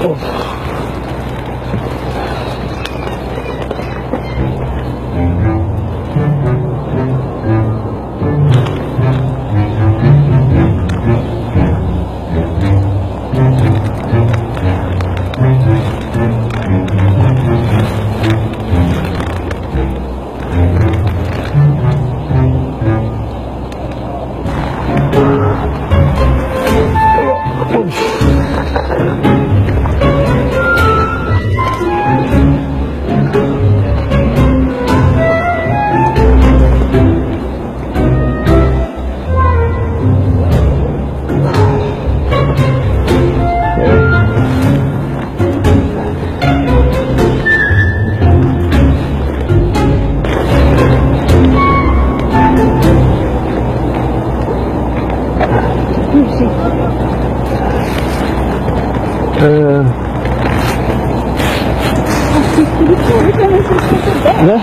Oh. Покажіть. Е, да?